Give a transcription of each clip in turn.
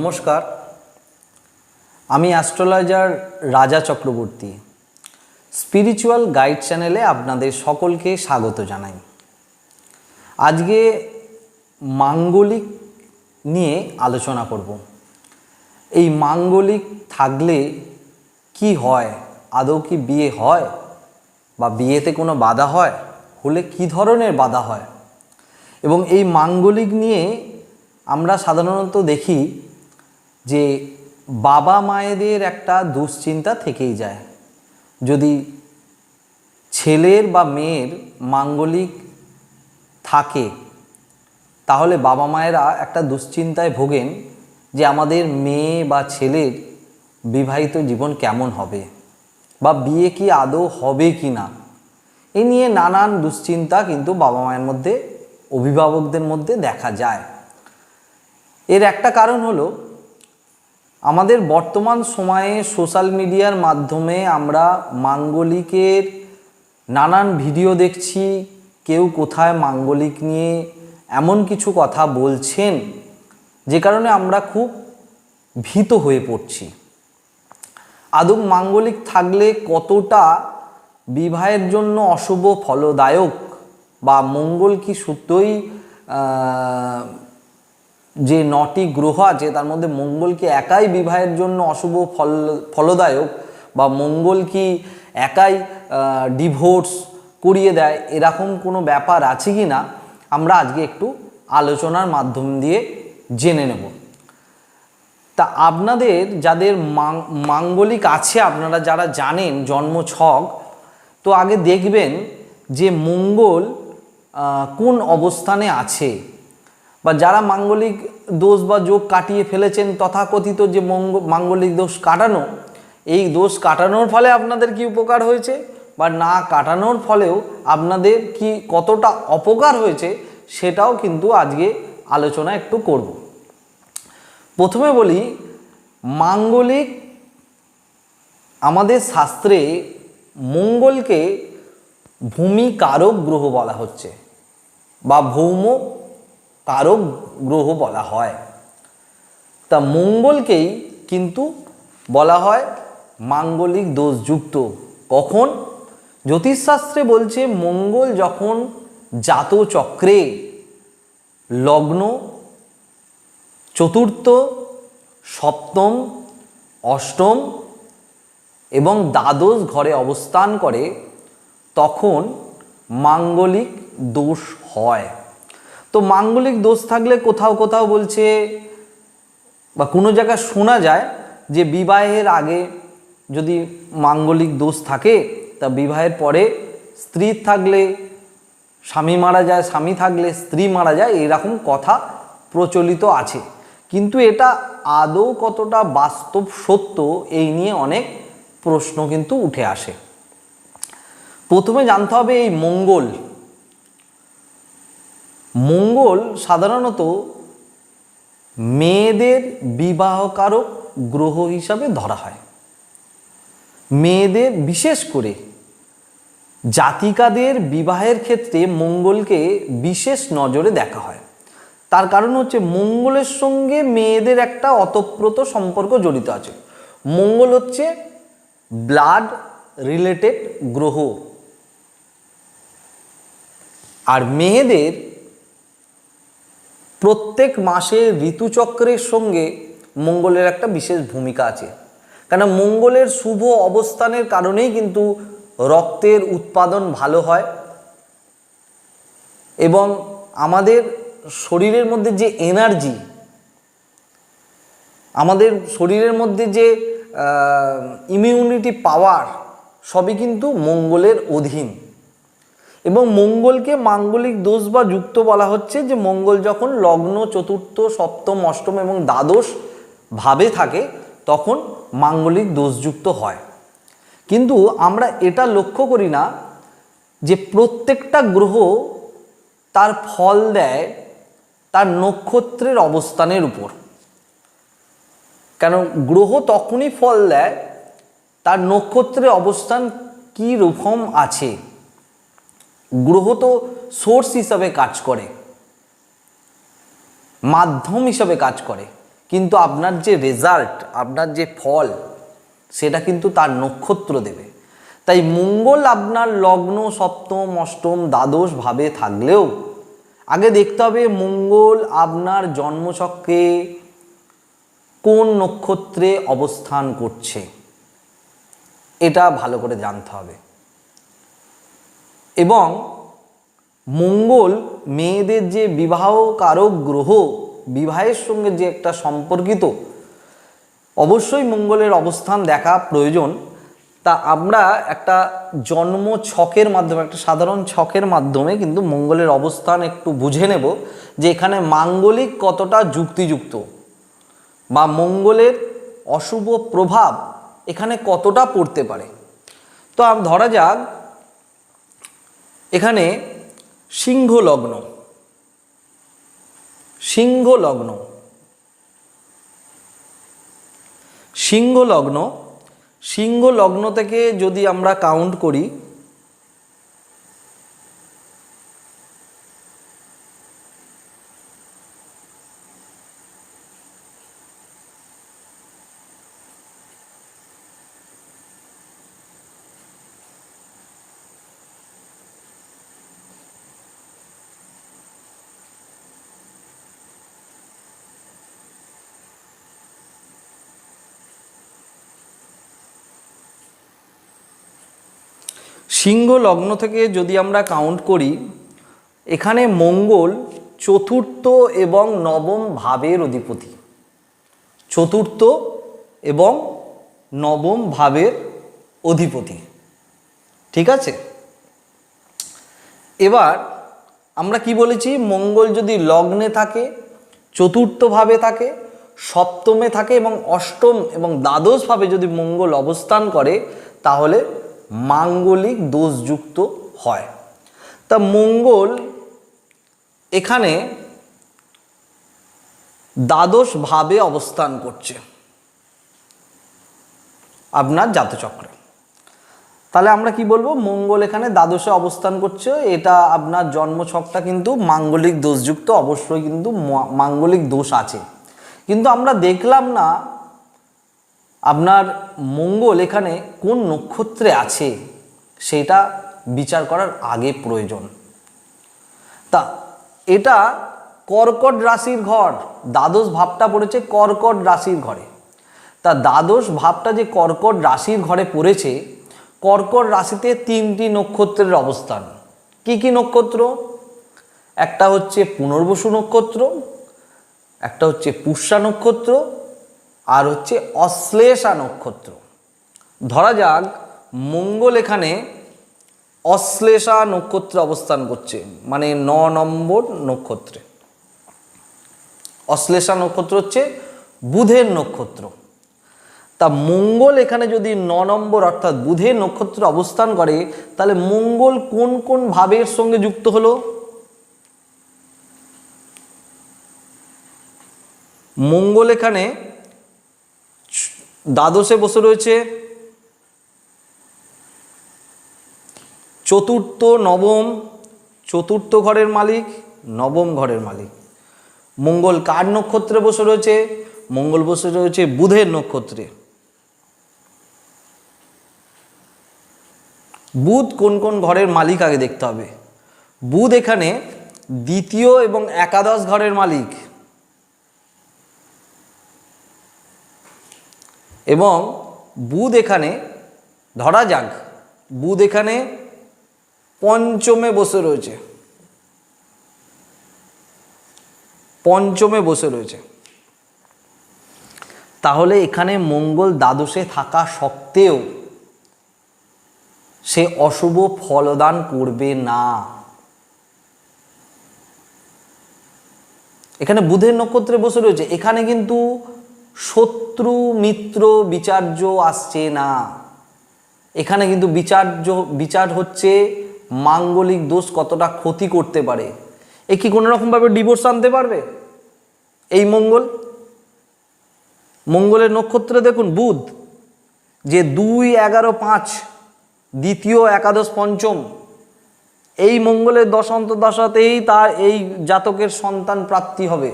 নমস্কার। আমি অ্যাস্ট্রোলজার রাজা চক্রবর্তী। স্পিরিচুয়াল গাইড চ্যানেলে আপনাদের সকলকে স্বাগত জানাই। আজকে মাঙ্গলিক নিয়ে আলোচনা করব। এই মাঙ্গলিক থাকলে কি হয়? আদৌ কি বিয়ে হয়? বা বিয়েতে কোনো বাধা হয়? হলে কি ধরনের বাধা হয়? এবং এই মাঙ্গলিক নিয়ে আমরা সাধারণত দেখি যে বাবা মায়েদের একটা দুশ্চিন্তা থেকেই যায়। যদি ছেলের বা মেয়ের মাঙ্গলিক থাকে, তাহলে বাবা মায়েরা একটা দুশ্চিন্তায় ভোগেন যে আমাদের মেয়ে বা ছেলের বিবাহিত জীবন কেমন হবে বা বিয়ে কি আদৌ হবে কি না। এ নিয়ে নানান দুশ্চিন্তা কিন্তু বাবা মায়ের মধ্যে, অভিভাবকদের মধ্যে দেখা যায়। এর একটা কারণ হলো আমাদের বর্তমান সময়ে সোশ্যাল মিডিয়ার মাধ্যমে আমরা মাঙ্গলিকের নানান ভিডিও দেখছি, কেউ কোথায় মাঙ্গলিক নিয়ে এমন কিছু কথা বলছেন, যে কারণে আমরা খুব ভীত হয়ে পড়ছি। আদৌ মাঙ্গলিক থাকলে কতটা বিবাহের জন্য অশুভ ফলদায়ক বা মঙ্গল কি সত্যই যে নটি গ্রহ আছে, তার মধ্যে মঙ্গল কি একাই বিবাহের জন্য অশুভ ফল, ফলদায়ক? বা মঙ্গল কি একাই ডিভোর্স করিয়ে দেয়? এরকম কোনো ব্যাপার আছে কি না? আমরা আজকে একটু আলোচনার মাধ্যম দিয়ে জেনে নেব। তা আপনাদের যাদের মাঙ্গলিক আছে, আপনারা যারা জানেন জন্ম ছক, তো আগে দেখবেন যে মঙ্গল কোন অবস্থানে আছে? বা যারা মাঙ্গলিক দোষ বা যোগ কাটিয়ে ফেলেছেন তথাকথিত যে মঙ্গ, মাঙ্গলিক দোষ কাটানো, এই দোষ কাটানোর ফলে আপনাদের কি উপকার হয়েছে? বা না কাটানোর ফলেও আপনাদের কি কতটা অপকার হয়েছে সেটাও কিন্তু আজকে আলোচনা একটু করব। প্রথমে বলি, মাঙ্গলিক আমাদের শাস্ত্রে মঙ্গলকে ভূমিকারক গ্রহ বলা হচ্ছে বা ভৌম কারক গ্রহ বলা হয়। তা মঙ্গলকেই কিন্তু বলা হয় মাঙ্গলিক দোষযুক্ত। কখন? জ্যোতিষশাস্ত্রে বলছে মঙ্গল যখন জাতচক্রে লগ্ন, চতুর্থ, সপ্তম, অষ্টম এবং দ্বাদশ ঘরে অবস্থান করে, তখন মাঙ্গলিক দোষ হয়। তো মাঙ্গলিক দোষ থাকলে কোথাও কোথাও বলছে, বা কোনো জায়গায় শোনা যায় যে বিবাহের আগে যদি মাঙ্গলিক দোষ থাকে, তা বিবাহের পরে স্ত্রী থাকলে, স্বামী মারা যায়, স্বামী থাকলে স্ত্রী মারা যায়, এরকম কথা প্রচলিত আছে। কিন্তু এটা আদৌ কতটা বাস্তব সত্য, এই নিয়ে অনেক প্রশ্ন কিন্তু উঠে আসে। প্রথমে জানতে হবে এই মঙ্গল মঙ্গল সাধারণত মেয়েদের বিবাহকারক গ্রহ হিসাবে ধরা হয়। মেয়েদের বিশেষ করে জাতিকাদের বিবাহের ক্ষেত্রে মঙ্গলকে বিশেষ নজরে দেখা হয়। তার কারণ হচ্ছে মঙ্গলের সঙ্গে মেয়েদের একটা অতপ্রত সম্পর্ক জড়িত আছে। মঙ্গল হচ্ছে ব্লাড রিলেটেড গ্রহ। আর মেয়েদের প্রত্যেক মাসে ঋতুচক্রের সঙ্গে মঙ্গলের একটা বিশেষ ভূমিকা আছে। কেন মঙ্গলের শুভ অবস্থানের কারণেই কিন্তু রক্তের উৎপাদন ভালো হয় এবং আমাদের শরীরের মধ্যে যে এনার্জি, আমাদের শরীরের মধ্যে যে ইমিউনিটি পাওয়ার সবই কিন্তু মঙ্গলের অধীন। এবং মঙ্গলকে মাঙ্গলিক দোষ বা যুক্ত বলা হচ্ছে যে মঙ্গল যখন লগ্ন, চতুর্থ, সপ্তম, অষ্টম এবং দ্বাদশ ভাবে থাকে, তখন মাঙ্গলিক দোষযুক্ত হয়। কিন্তু আমরা এটা লক্ষ্য করি না যে প্রত্যেকটা গ্রহ তার ফল দেয় তার নক্ষত্রের অবস্থানের উপর। কেন গ্রহ তখনই ফল দেয়, তার নক্ষত্রের অবস্থান কী রকম আছে? গ্রহ তো সোর্স হিসাবে কাজ করে, মাধ্যম হিসাবে কাজ করে, কিন্তু আপনার যে রেজাল্ট, আপনার যে ফল, সেটা কিন্তু তার নক্ষত্র দেবে। তাই মঙ্গল আপনার লগ্ন, সপ্তম, অষ্টম, দ্বাদশ ভাবে থাকলেও, আগে দেখতে হবে মঙ্গল আপনার জন্মচক্রে কোন নক্ষত্রে অবস্থান করছে, এটা ভালো করে জানতে হবে। এবং মঙ্গল মেয়েদের যে বিবাহ কারক গ্রহ, বিবাহের সঙ্গে যে একটা সম্পর্কিত, অবশ্যই মঙ্গলের অবস্থান দেখা প্রয়োজন। তা আমরা একটা জন্ম ছকের মাধ্যমে, একটা সাধারণ ছকের মাধ্যমে কিন্তু মঙ্গলের অবস্থান একটু বুঝে নেব যে এখানে মাঙ্গলিক কতটা যুক্তিযুক্ত বা মঙ্গলের অশুভ প্রভাব এখানে কতটা পড়তে পারে। তো ধরা যাক এখানে সিংহ লগ্ন। সিংহ লগ্ন। সিংহ লগ্ন। সিংহ লগ্ন থেকে যদি আমরা কাউন্ট করি সিংহ লগ্ন থেকে যদি আমরা কাউন্ট করি, এখানে মঙ্গল চতুর্থ এবং নবম ভাবের অধিপতি। চতুর্থ এবং নবম ভাবের অধিপতি। ঠিক আছে? এবার আমরা কি বলেছি? মঙ্গল যদি লগ্নে থাকে, চতুর্থ ভাবে থাকে, সপ্তমে থাকে এবং অষ্টম এবং দ্বাদশ ভাবে যদি মঙ্গল অবস্থান করে, তাহলে মাঙ্গলিক দোষযুক্ত হয়। তা মঙ্গল এখানে দ্বাদশ ভাবে অবস্থান করছে। আপনার জাতচক্রে। তাহলে আমরা কি বলব? মঙ্গল এখানে দ্বাদশে অবস্থান করছে। এটা আপনার জন্মছকটা কিন্তু মাঙ্গলিক দোষযুক্ত, অবশ্যই কিন্তু মাঙ্গলিক দোষ আছে। কিন্তু আমরা দেখলাম না আপনার মঙ্গল এখানে কোন নক্ষত্রে আছে সেটা বিচার করার আগে প্রয়োজন। তা, এটা কর্কট রাশির ঘর, দ্বাদশ ভাবটা পড়েছে কর্কট রাশির ঘরে। তা, দ্বাদশ ভাবটা যে কর্কট রাশির ঘরে পড়েছে, কর্কট রাশিতে তিনটি নক্ষত্রের অবস্থান। কি কি নক্ষত্র? একটা হচ্ছে পুনর্বসু নক্ষত্র, একটা হচ্ছে পুষ্যা নক্ষত্র আর হচ্ছে অশ্লেষা নক্ষত্র। ধরা যাক, মঙ্গল এখানে অশ্লেষা নক্ষত্রে অবস্থান করছে মানে ন নম্বর নক্ষত্রে। অশ্লেষা নক্ষত্র হচ্ছে বুধের নক্ষত্র। তা মঙ্গল এখানে যদি ন নম্বর অর্থাৎ বুধের নক্ষত্র অবস্থান করে, তাহলে মঙ্গল কোন কোন ভাবের সঙ্গে যুক্ত হলো? মঙ্গল এখানে দ্বাদশে বসে রয়েছে। চতুর্থ, নবম, চতুর্থ ঘরের মালিক, নবম ঘরের মালিক। মঙ্গল কার নক্ষত্রে বসে রয়েছে? মঙ্গল বসে রয়েছে বুধের নক্ষত্রে। বুধ কোন কোন ঘরের মালিক আগে দেখতে হবে? বুধ এখানে দ্বিতীয় এবং একাদশ ঘরের মালিক। এবং বুধ এখানে, ধরা যাক, বুধ এখানে পঞ্চমে বসে রয়েছে। পঞ্চমে বসে রয়েছে। তাহলে এখানে মঙ্গল দ্বাদশে থাকা সত্ত্বেও সে অশুভ ফলদান করবে না। এখানে বুধের নক্ষত্রে বসে রয়েছে। এখানে কিন্তু শত্রু মিত্র বিচার্য আসছে না। এখানে কিন্তু বিচার্য, বিচার হচ্ছে মাঙ্গলিক দোষ কতটা ক্ষতি করতে পারে। এ কি কোনো রকমভাবে ডিভোর্স আনতে পারবে? এই মঙ্গল? মঙ্গলের নক্ষত্রে দেখুন বুধ, যে দুই এগারো পাঁচ, দ্বিতীয় একাদশ পঞ্চম, এই মঙ্গলের দশান্ত দশাতেই তার এই জাতকের সন্তান প্রাপ্তি হবে।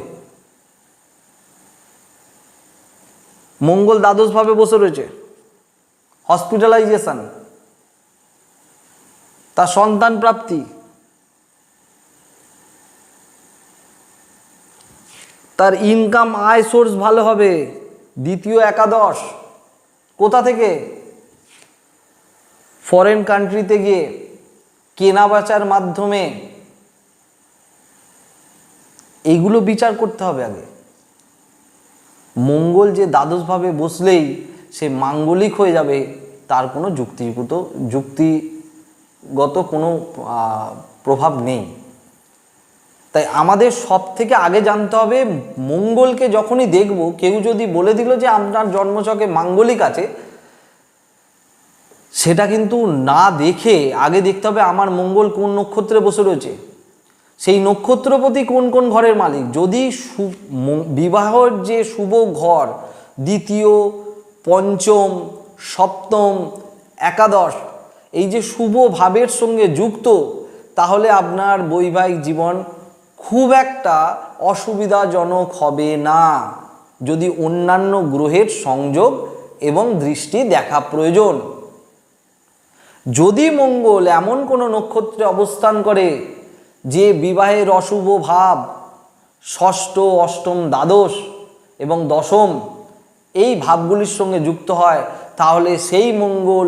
মঙ্গল দ্বাদশভাবে বসে রয়েছে। হসপিটালাইজেশন তার সন্তান প্রাপ্তি। তার ইনকাম আয় সোর্স ভালো হবে। দ্বিতীয় একাদশ। কোথা থেকে? ফরেন কান্ট্রিতে গিয়ে কেনা বেচার মাধ্যমে। এইগুলো বিচার করতে হবে আগে। মঙ্গল যে দ্বাদশভাবে বসলেই সে মাঙ্গলিক হয়ে যাবে, তার কোনো যুক্তিগত যুক্তিগত কোনো প্রভাব নেই। তাই আমাদের সব থেকে আগে জানতে হবে, মঙ্গলকে যখনই দেখব, কেউ যদি বলে দিল যে আপনার জন্মচকে মাঙ্গলিক আছে, সেটা কিন্তু না দেখে আগে দেখতে হবে আমার মঙ্গল কোন নক্ষত্রে বসে রয়েছে। সেই নক্ষত্রপতি কোন কোন ঘরের মালিক? যদি বিবাহর যে শুভ ঘর, দ্বিতীয়, পঞ্চম, সপ্তম, একাদশ, এই যে শুভ ভাবের সঙ্গে যুক্ত, তাহলে আপনার বৈবাহিক জীবন খুব একটা অসুবিধাজনক হবে না। যদি অন্যান্য গ্রহের সংযোগ এবং দৃষ্টি দেখা প্রয়োজন। যদি মঙ্গল এমন কোনো নক্ষত্রে অবস্থান করে যে বিবাহের অশুভ ভাব, ষষ্ঠ, অষ্টম, দ্বাদশ এবং দশম এই ভাবগুলির সঙ্গে যুক্ত হয়, তাহলে সেই মঙ্গল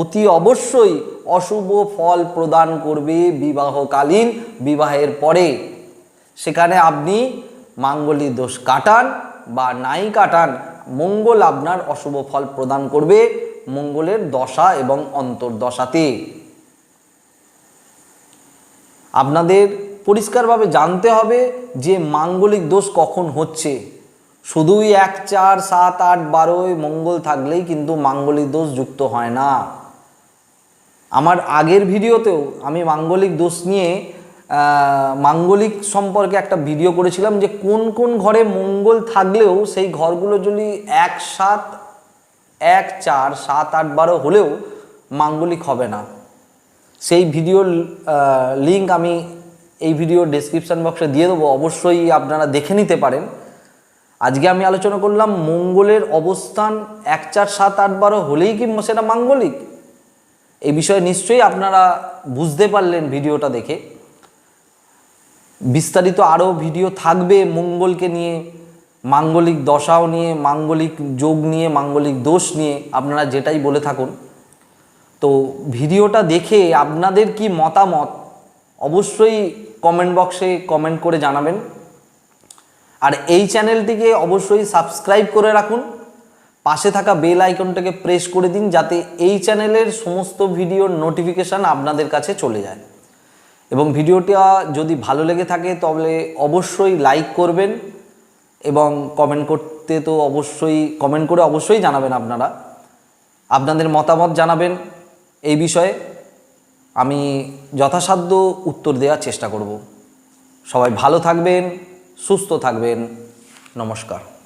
অতি অবশ্যই অশুভ ফল প্রদান করবে বিবাহকালীন বিবাহের পরে। সেখানে আপনি মাঙ্গলিক দোষ কাটান বা নাই কাটান, মঙ্গল আপনার অশুভ ফল প্রদান করবে মঙ্গলের দশা এবং অন্তর্দশাতে। আপনাদের পরিষ্কারভাবে জানতে হবে যে মাঙ্গলিক দোষ কখন হচ্ছে। শুধুই এক, চার, সাত, আট বারোয় মঙ্গল থাকলেই কিন্তু মাঙ্গলিক দোষ যুক্ত হয় না। আমার আগের ভিডিওতেও আমি মাঙ্গলিক দোষ নিয়ে মাঙ্গলিক সম্পর্কে একটা ভিডিও করেছিলাম যে কোন কোন ঘরে মঙ্গল থাকলেও সেই ঘরগুলো যদি এক, সাত, এক, চার, সাত, আট, বারো হলেও মাঙ্গলিক হবে না। সেই ভিডিওর লিঙ্ক আমি এই ভিডিওর ডেসক্রিপশন বক্সে দিয়ে দেবো। অবশ্যই আপনারা দেখে নিতে পারেন। আজকে আমি আলোচনা করলাম মঙ্গলের অবস্থান এক চার সাত আট বারো হলেই কি সেটা মাঙ্গলিক। এই বিষয়ে নিশ্চয়ই আপনারা বুঝতে পারলেন ভিডিওটা দেখে। বিস্তারিত আরও ভিডিও থাকবে মঙ্গলকে নিয়ে, মাঙ্গলিক দশাও নিয়ে, মাঙ্গলিক যোগ নিয়ে, মাঙ্গলিক দোষ নিয়ে। আপনারা যেটাই বলে থাকুন। তো ভিডিওটা দেখে আপনাদের কি মতামত? অবশ্যই কমেন্ট বক্সে কমেন্ট করে জানাবেন। আর এই চ্যানেলটিকে অবশ্যই সাবস্ক্রাইব করে রাখুন। পাশে থাকা বেল আইকনটাকে প্রেস করে দিন যাতে এই চ্যানেলের সমস্ত ভিডিওর নোটিফিকেশান আপনাদের কাছে চলে যায়। এবং ভিডিওটা যদি ভালো লেগে থাকে তবে অবশ্যই লাইক করবেন এবং কমেন্ট করতে তো অবশ্যই কমেন্ট করে অবশ্যই জানাবেন আপনারা। আপনাদের মতামত জানাবেন। এই বিষয়ে আমি যথাসাধ্য উত্তর দেওয়ার চেষ্টা করব। সবাই ভালো থাকবেন সুস্থ থাকবেন। নমস্কার।